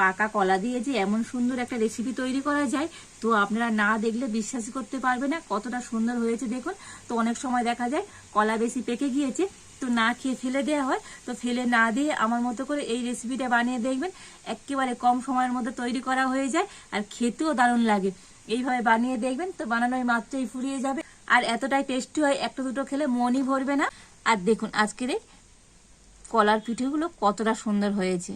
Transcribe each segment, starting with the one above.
পাকা কলা দিয়ে যে এমন সুন্দর একটা রেসিপি তৈরি করা যায়, তো আপনারা না দেখলে বিশ্বাস করতে পারবে না কতটা সুন্দর হয়েছে দেখুন। তো অনেক সময় দেখা যায় কলা বেশি পেকে গিয়েছে, তো না খেয়ে ফেলে দেওয়া হয়। তো ফেলে না দিয়ে আমার মতো করে এই রেসিপিটা বানিয়ে দেখবেন, একেবারে কম সময়ের মধ্যে তৈরি করা হয়ে যায় আর খেতেও দারুণ লাগে। এইভাবে বানিয়ে দেখবেন, তো বানানোর মাত্রই ফুরিয়ে যাবে। আর এতটাই টেস্টি হয়, একটা দুটো খেলে মনই ভরবে না। আর দেখুন আজকের এই কলার পিঠেগুলো কতটা সুন্দর হয়েছে।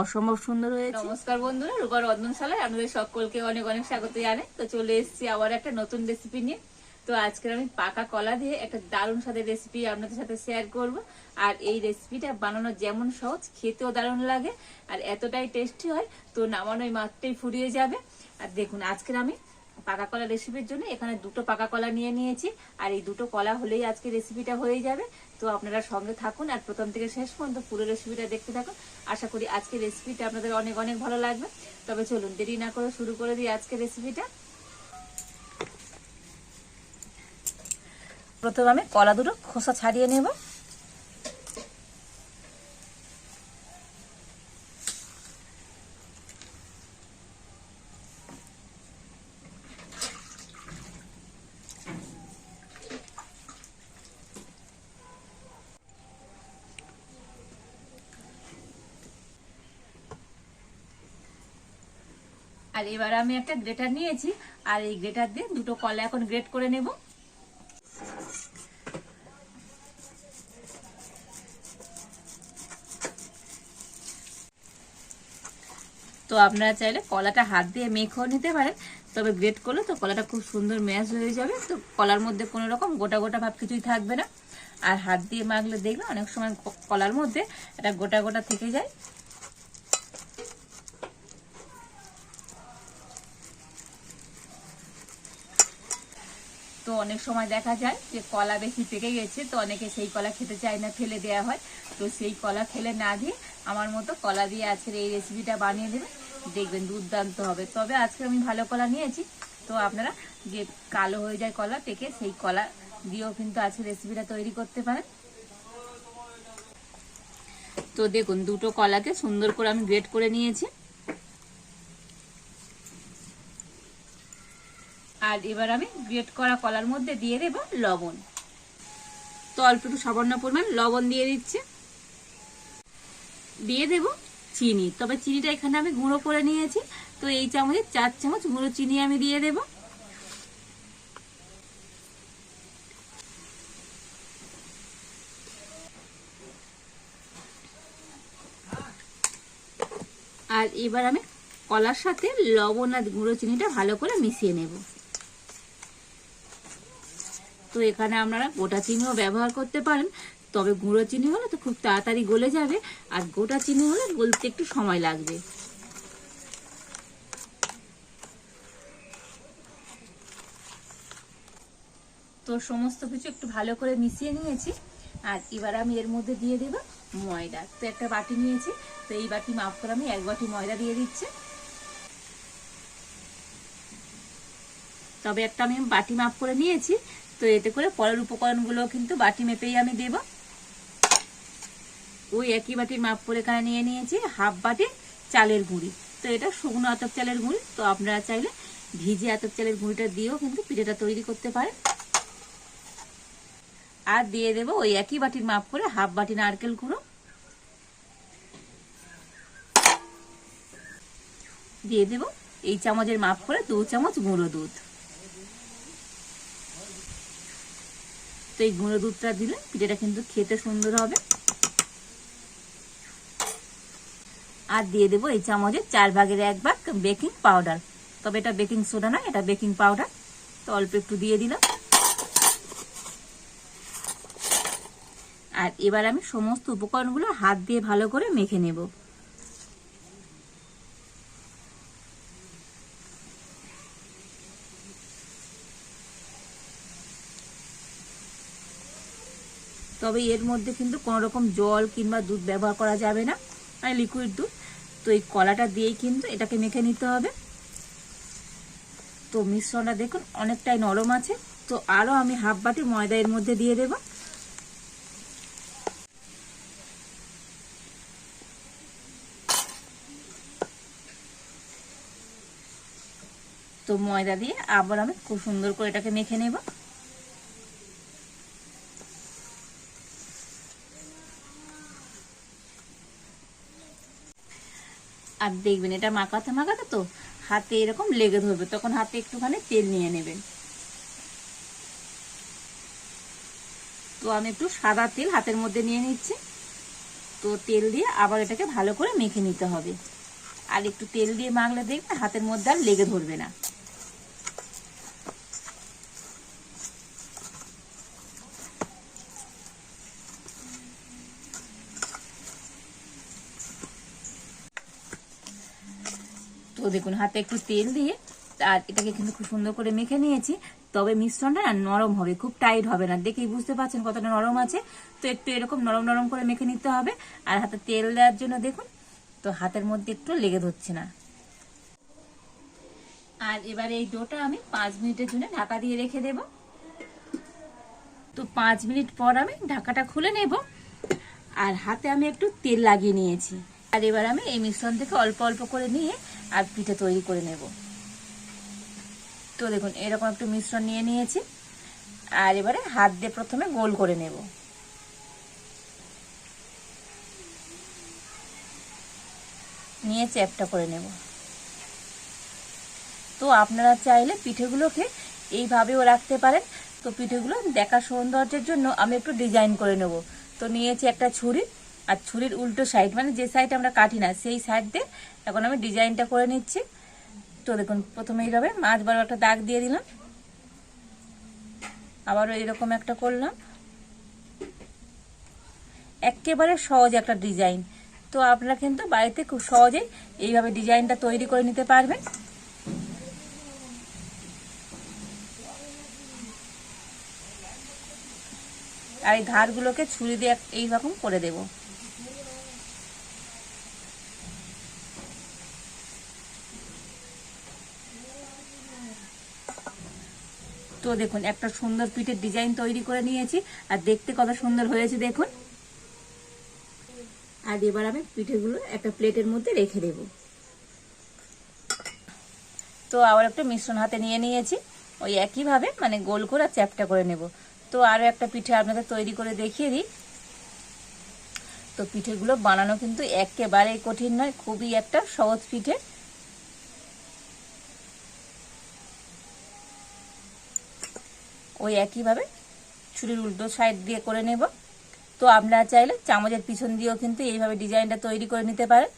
অসম্ভব সুন্দর হয়েছে। নমস্কার বন্ধুরা রূপার রন্ধনশালায় আপনাদের সকলকে অনেক অনেক স্বাগত জানাই। তো চলে এসেছি আবার একটা নতুন রেসিপি নিয়ে। তো আজকে আমি পাকা কলা দিয়ে একটা দারুণ স্বাদের রেসিপি আপনাদের সাথে শেয়ার করব। আর এই রেসিপিটা বানানো যেমন সহজ, খেতেও দারুণ লাগে আর এতটাই টেস্টি হয়, তো নামানোই মাত্রই ফুরিয়ে যাবে। আর দেখুন, আজকের আমি পাকা কলা রেসিপির জন্য এখানে দুটো পাকা কলা নিয়ে নিয়েছি। আর এই দুটো কলা হলেই আজকে রেসিপিটা হয়ে যাবে। তো আপনারা সঙ্গে থাকুন। আর প্রথম থেকে শেষ পর্যন্ত পুরো রেসিপিটা দেখতে থাকুন। আশা করি আজকের রেসিপিটা আপনাদের অনেক অনেক ভালো লাগবে। তবে চলুন, দেরি না করে শুরু করে দিই আজকের রেসিপিটা প্রথমে আমি কলা দুটো খোসা ছাড়িয়ে নেব। আর এবার আমি একটা গ্রেটার নিয়েছি, আর এই গ্রেটার দিয়ে দুটো কলা এখন গ্রেট করে নেব। তো আপনারা চাইলে কলাটা হাত দিয়ে মেখেও নিতে পারেন, তবে গ্রেট করলে তো কলাটা খুব সুন্দর ম্যাশ হয়ে যাবে, তো কলার মধ্যে কোনো রকম গোটা গোটা ভাব কিছুই থাকবে না। আর হাত দিয়ে মাখলে দেখবে অনেক সময় কলার মধ্যে একটা গোটা গোটা থেকে যায় তো অনেক সময় দেখা যায় যে কলা বেশি পেকে গেছে, তো অনেকে সেই কলা খেতে চায় না, ফেলে দেওয়া হয়। তো সেই কলা ফেলে না দিয়ে আমার মতো কলা দিয়ে আজকের এই রেসিপিটা বানিয়ে দেবে দেখবেন দুর্দান্ত হবে। তবে আজকে আমি ভালো কলা নিয়েছি। তো আপনারা যে কালো হয়ে যায় কলা পেকে সেই কলা দিয়েও কিন্তু আজকে রেসিপিটা তৈরি করতে পারেন। তো দেখুন, দুটো কলাকে সুন্দর করে আমি গ্রেট করে নিয়েছি। আর এবার আমি গ্রেট করা কলার মধ্যে দিয়ে দেব লবণ। তো অল্প একটু সামান্য পরিমাণ লবণ দিয়ে দিচ্ছে। দিয়ে দেব চিনি। তবে চিনিটা এখানে আমি গুঁড়ো করে নিয়েছি। তো এই চামচে চার চামচ গুঁড়ো চিনি আমি দিয়ে দেব। আর এবার আমি কলার সাথে লবণ আর গুঁড়ো চিনিটা ভালো করে মিশিয়ে নেব। তো এখানে আপনারা গোটা চিনিও ব্যবহার করতে পারেন। তবে গুঁড়ো চিনি হলে তো খুব তাড়াতাড়ি গলে যাবে। আর গোটা চিনি হলে গলতে একটু সময় লাগবে। তো সমস্ত কিছু একটু ভালো করে মিশিয়ে নিয়েছি। আর এবার আমি এর মধ্যে দিয়ে দেবো ময়দা। তো একটা বাটি নিয়েছি। তো এই বাটি মাপ করে আমি এক বাটি ময়দা দিয়ে দিচ্ছি। তবে একটা আমি বাটি মাপ করে নিয়েছি। তো এতে করে পরের উপকরণগুলো কিন্তু বাটি মেপেই আমি দেব। ওই একই বাটির মাপ করে এখানে নিয়ে নিয়েছি হাফ বাটি চালের গুঁড়ি। তো এটা শুকনো আতপ চালের গুঁড়ি, তো আপনারা চাইলে ভিজে আতপ চালের গুঁড়িটা দিয়েও কিন্তু পিঠেটা তৈরি করতে পারেন। আর দিয়ে দেব ওই একই বাটির মাপ করে হাফ বাটি নারকেল গুঁড়ো। দিয়ে দেব এই চামচের মাপ করে দু চামচ গুঁড়ো দুধ। এই গুঁড়ো দুধটা দিলে পিঠেটা কিন্তু খেতে সুন্দর হবে। আর দিয়ে দেবো এই চামচের চার ভাগের এক ভাগ বেকিং পাউডার। তবে এটা বেকিং সোডা নয়, এটা বেকিং পাউডার। তো অল্প একটু দিয়ে দিলাম। আর এবার আমি সমস্ত উপকরণগুলো হাত দিয়ে ভালো করে মেখে নেব। তবে এর মধ্যে কিন্তু কোনো রকম জল কিংবা দুধ ব্যবহার করা যাবে না মানে লিকুইড দুধ। তো এই কলাটা দিয়েই কিন্তু এটাকে মেখে নিতে হবে। তো মিশ্রণটা দেখুন, অনেকটাই নরম আছে। তো আরও আমি হাফ বাটি ময়দা এর মধ্যে দিয়ে দেব। তো ময়দা দিয়ে আবার আমি খুব সুন্দর করে এটাকে মেখে নেব। আর দেখবেন, এটা মাখাতে মাখাতে তো হাতে এরকম লেগে ধরবে। তখন হাতে একটুখানি তেল নিয়ে নেবেন। তো আমি একটু সাদা তেল হাতের মধ্যে নিয়ে নিচ্ছি। তো তেল দিয়ে আবার এটাকে ভালো করে মেখে নিতে হবে। আর একটু তেল দিয়ে মাখলে দেখবে হাতের মধ্যে আর লেগে ধরবে না। তো দেখুন, হাতে একটু তেল দিয়ে, আর এটাকে কিন্তু খুব সুন্দর করে মেখে নিয়েছি। তবে মিশ্রণটা না নরম হবে, খুব টাইট হবে না। দেখেই বুঝতে পারছেন কতটা নরম আছে। তো একটু এরকম নরম নরম করে মেখে নিতে হবে। আর হাতে তেল দেওয়ার জন্য দেখুন, তো হাতের মধ্যে একটু লেগে ধরছে না। আর এবার এই ডোটা আমি পাঁচ মিনিটের জন্য ঢাকা দিয়ে রেখে দেব। তো পাঁচ মিনিট পর আমি ঢাকাটা খুলে নেব। আর হাতে আমি একটু তেল লাগিয়ে নিয়েছি। আর এবার আমি এই মিশ্রণ থেকে অল্প অল্প করে নিয়ে আর পিঠে তৈরি করে নেব। তো দেখুন, এরকম একটু মিশ্রণ নিয়ে নিয়েছি। আর এবারে হাত দিয়ে প্রথমে গোল করে নেব। নিয়ে চ্যাপটা করে নেব। তো আপনারা চাইলে পিঠেগুলোকে এইভাবেও রাখতে পারেন। তো পিঠেগুলো দেখা সৌন্দর্যের জন্য আমি একটু ডিজাইন করে নেব। তো নিয়েছি একটা ছুরি। আর ছুরির উল্টো সাইড মানে যে সাইড আমরা কাটি না, সেই সাইড দিয়ে এখন আমি ডিজাইনটা করে নিচ্ছি। তো দেখুন, প্রথমে এইভাবে মাছ বড় একটা দাগ দিয়ে দিলাম। আবারও এরকম একটা করলাম। একেবারে সহজ একটা ডিজাইন তো আপনারা কিন্তু বাড়িতে খুব সহজেই এইভাবে ডিজাইনটা তৈরি করে নিতে পারবেন। আর এই ধারগুলোকে ছুরি দিয়ে এইরকম করে দেব। তো দেখুন, একটা সুন্দর পিঠের ডিজাইন তৈরি করে নিয়েছি। আর দেখতে কত সুন্দর হয়েছে, দেখুন। আর এবার আমি পিঠেগুলো একটা প্লেটের মধ্যে রেখে দেব। তো আবার একটা মিশ্রণ হাতে নিয়ে নিয়েছি। ওই একইভাবে মানে গোল করে চ্যাপটা করে নেব। তো আরও একটা পিঠে আপনাদের তৈরি করে দেখিয়ে দিই। তো পিঠেগুলো বানানো কিন্তু একেবারেই কঠিন নয়, খুবই একটা সহজ পিঠে। ওই একইভাবে ছুরির উল্টো সাইড দিয়ে করে নেব। তো আপনারা চাইলে চামচের পিছন দিয়েও কিন্তু এইভাবে ডিজাইনটা তৈরি করে নিতে পারেন।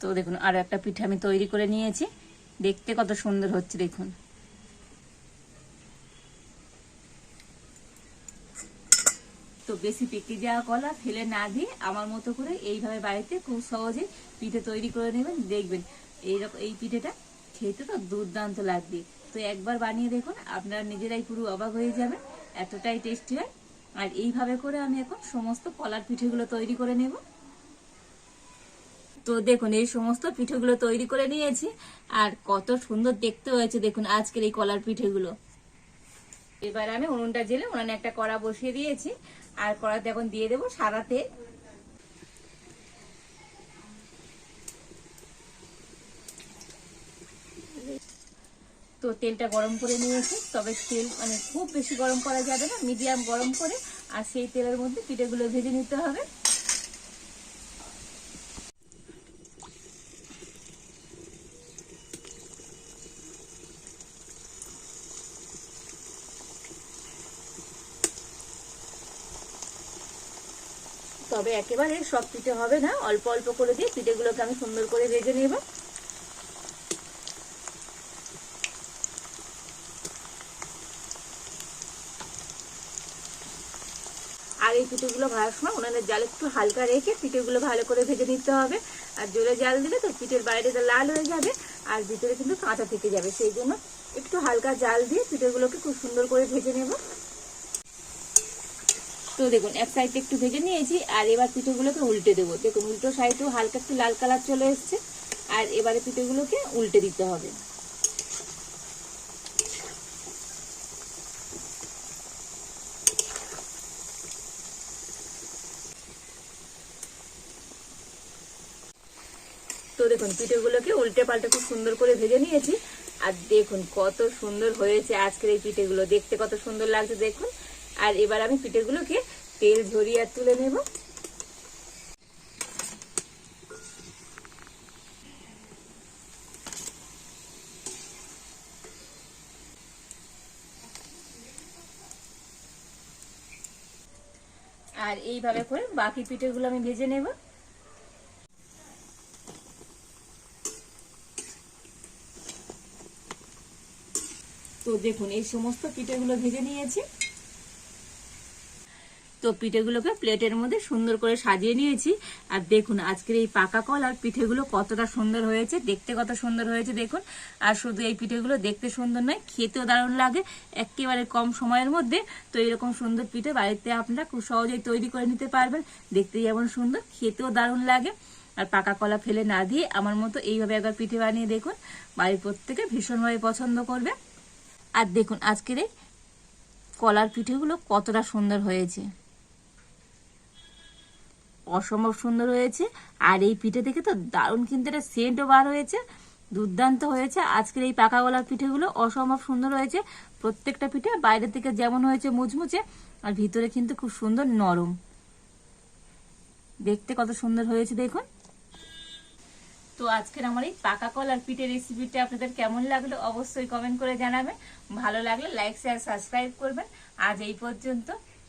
তো দেখুন, আরও একটা পিঠে আমি তৈরি করে নিয়েছি। দেখতে কত সুন্দর হচ্ছে, দেখুন। তো বেশি পেকে যাওয়া কলা ফেলে না দিয়ে আমার মতো করে এইভাবে বাড়িতে খুব সহজে পিঠে তৈরি করে নেবেন। দেখবেন এইরকম এই পিঠেটা খেতে তো দুর্দান্ত লাগবে। তো একবার বানিয়ে দেখুন, আপনারা নিজেরাই পুরো অবাক হয়ে যাবেন, এতটাই টেস্টি হয়। আর এইভাবে করে আমি এখন সমস্ত কলার পিঠেগুলো তৈরি করে নেব। তো দেখুন, এই সমস্ত পিঠেগুলো তৈরি করে নিয়েছি। আর কত সুন্দর দেখতে হয়েছে, দেখুন, আজকের এই কলার পিঠেগুলো। এবার আমি উনুনটা জেলে উনানে একটা কড়া বসিয়ে দিয়েছি। আর কড়াতে এখন দিয়ে দেবো সাদা তেল। তো তেলটা গরম করে নিয়েছি। তবে তেল মানে খুব বেশি গরম করা যাবে না, মিডিয়াম গরম করে। আর সেই তেলের মধ্যে পিঠেগুলো ভেজে নিতে হবে। তবে একেবারে সব পিঠে হবে না। অল্প অল্প করে দিয়ে পিঠেগুলোকে আমি সুন্দর করে ভেজে নেব। আর এই পিঠেগুলো ভাজার সময় উনানের জাল একটু হালকা রেখে পিঠেগুলো ভালো করে ভেজে নিতে হবে। আর জোরে জাল দিলে তো পিঠের বাইরেটা লাল হয়ে যাবে আর ভিতরে কিন্তু কাঁচা থেকে যাবে। সেই জন্য একটু হালকা জাল দিয়ে পিঠেগুলোকে খুব সুন্দর করে ভেজে নেব। তো দেখুন, এক সাইডে একটু ভেজে নিয়েছি, আর এবার পিঠেগুলোকে উল্টে দেবো। দেখুন, উল্টো সাইডেও হালকা একটু লাল কালার চলে এসছে, আর এবারে পিঠেগুলোকে উল্টে দিতে হবে। তো দেখুন, পিঠেগুলোকে উল্টে পাল্টে খুব সুন্দর করে ভেজে নিয়েছি, আর দেখুন কত সুন্দর হয়েছে আজকের এই পিঠেগুলো। দেখতে কত সুন্দর লাগছে, দেখুন। আর এবার আমি পিঠেগুলোকে তেল ঝরিয়ে তুলে নেব। আর এইভাবে করে বাকি পিঠেগুলো আমি ভেজে নেব। তো দেখুন, এই সমস্ত পিঠেগুলো ভেজে নিয়েছি। তো পিঠেগুলোকে প্লেটের মধ্যে সুন্দর করে সাজিয়ে নিয়েছি। আর দেখুন, আজকের এই পাকা কল কলার পিঠেগুলো কতটা সুন্দর হয়েছে, দেখতে কত সুন্দর হয়েছে দেখুন। আর শুধু এই পিঠেগুলো দেখতে সুন্দর নয়, খেতেও দারুণ লাগে, একেবারে কম সময়ের মধ্যে। তো এরকম সুন্দর পিঠে বাড়িতে আপনারা খুব সহজেই তৈরি করে নিতে পারবেন, দেখতে যেমন সুন্দর, খেতেও দারুণ লাগে। আর পাকা কলা ফেলে না দিয়ে আমার মতো এইভাবে একবার পিঠে বানিয়ে দেখুন, বাড়ির প্রত্যেকে ভীষণভাবে পছন্দ করবে। আর দেখুন, আজকের এই কলার পিঠেগুলো কতটা সুন্দর হয়েছে। অসম্ভব সুন্দর হয়েছে। আর এই পিঠে থেকে তো দারুণ কিন্তু একটা সেন্টও বার হয়েছে, দুর্দান্ত হয়েছে। আজকের এই পাকা গলার পিঠেগুলো অসম্ভব সুন্দর হয়েছে। প্রত্যেকটা পিঠে বাইরে থেকে যেমন হয়েছে মুচমুচে, আর ভিতরে কিন্তু খুব সুন্দর নরম। দেখতে কত সুন্দর হয়েছে দেখুন। তো আজকের আমার এই পাকা কলার পিঠের রেসিপিটা আপনাদের কেমন লাগল অবশ্যই কমেন্ট করে জানাবেন। ভালো লাগলে লাইক শেয়ার সাবস্ক্রাইব করবেন। আজ এই পর্যন্ত।